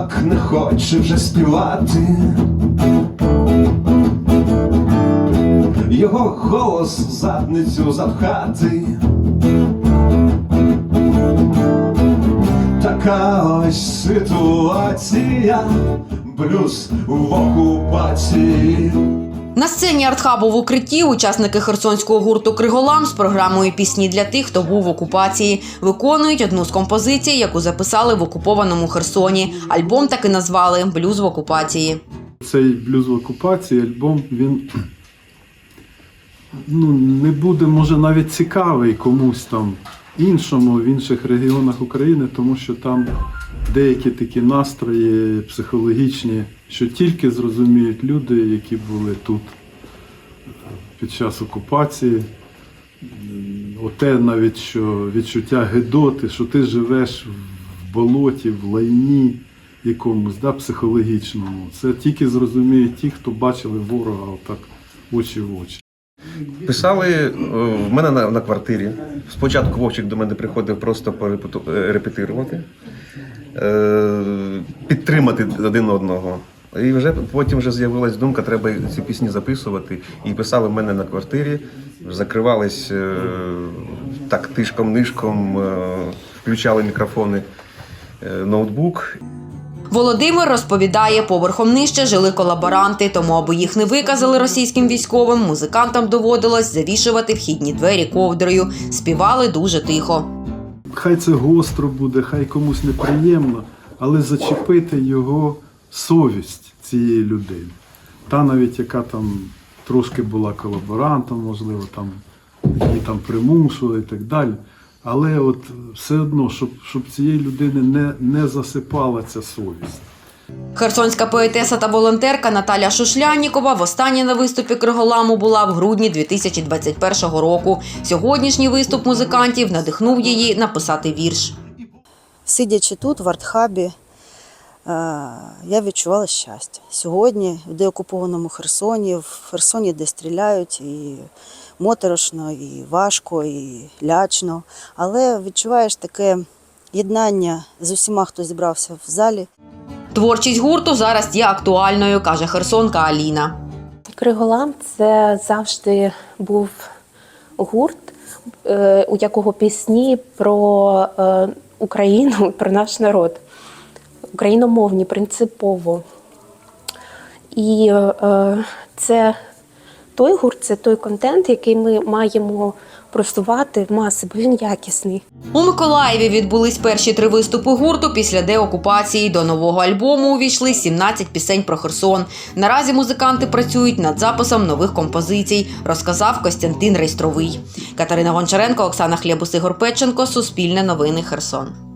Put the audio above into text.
так не хоче вже співати. Його голос в задницю запхати. Така ось ситуація, блюз в окупації. На сцені артхабу в укритті учасники херсонського гурту Криголам з програмою Пісні для тих, хто був в окупації виконують одну з композицій, яку записали в окупованому Херсоні. Альбом таки назвали Блюз в окупації. Цей блюз в окупації альбом він ну, не буде, може, навіть цікавий комусь там іншому в інших регіонах України, тому що там деякі такі настрої психологічні, що тільки зрозуміють люди, які були тут під час окупації. Оте навіть що відчуття гидоти, що ти живеш в болоті, в лайні якомусь да, психологічному. Це тільки зрозуміють ті, хто бачили ворога отак очі в очі. Писали е, в мене на, на квартирі. Спочатку Вовчик до мене приходив просто е, репетирувати, е, підтримати один одного. І вже потім вже з'явилась думка, треба ці пісні записувати. І писали в мене на квартирі, закривались е, так тишком-нишком, е, включали мікрофони, е, ноутбук Володимир розповідає, поверхом нижче жили колаборанти, тому аби їх не виказали російським військовим, музикантам доводилось завішувати вхідні двері ковдрою. Співали дуже тихо. Хай це гостро буде, хай комусь неприємно, але зачепити його совість цієї людини. Та навіть яка там трошки була колаборантом, можливо, там її там примушували і так далі. Але от все одно, щоб, щоб цієї людини не, не засипала ця совість. Херсонська поетеса та волонтерка Наталя Шушлянікова востаннє на виступі Криголаму була в грудні 2021 року. Сьогоднішній виступ музикантів надихнув її написати вірш. Сидячи тут, в артхабі, е, я відчувала щастя. Сьогодні, в деокупованому Херсоні, в Херсоні, де стріляють, і моторошно, і важко, і лячно. Але відчуваєш таке єднання з усіма, хто зібрався в залі. Творчість гурту зараз є актуальною, каже херсонка Аліна. Криголам це завжди був гурт, е, у якого пісні про е, Україну, про наш народ, україномовні принципово. І е, це той гурт, це той контент, який ми маємо просувати в маси, бо він якісний. У Миколаєві відбулись перші три виступи гурту після деокупації. До нового альбому увійшли 17 пісень про Херсон. Наразі музиканти працюють над записом нових композицій, розказав Костянтин Рейстровий. Катерина Гончаренко, Оксана Хлєбус, Ігор Петченко, Суспільне новини Херсон.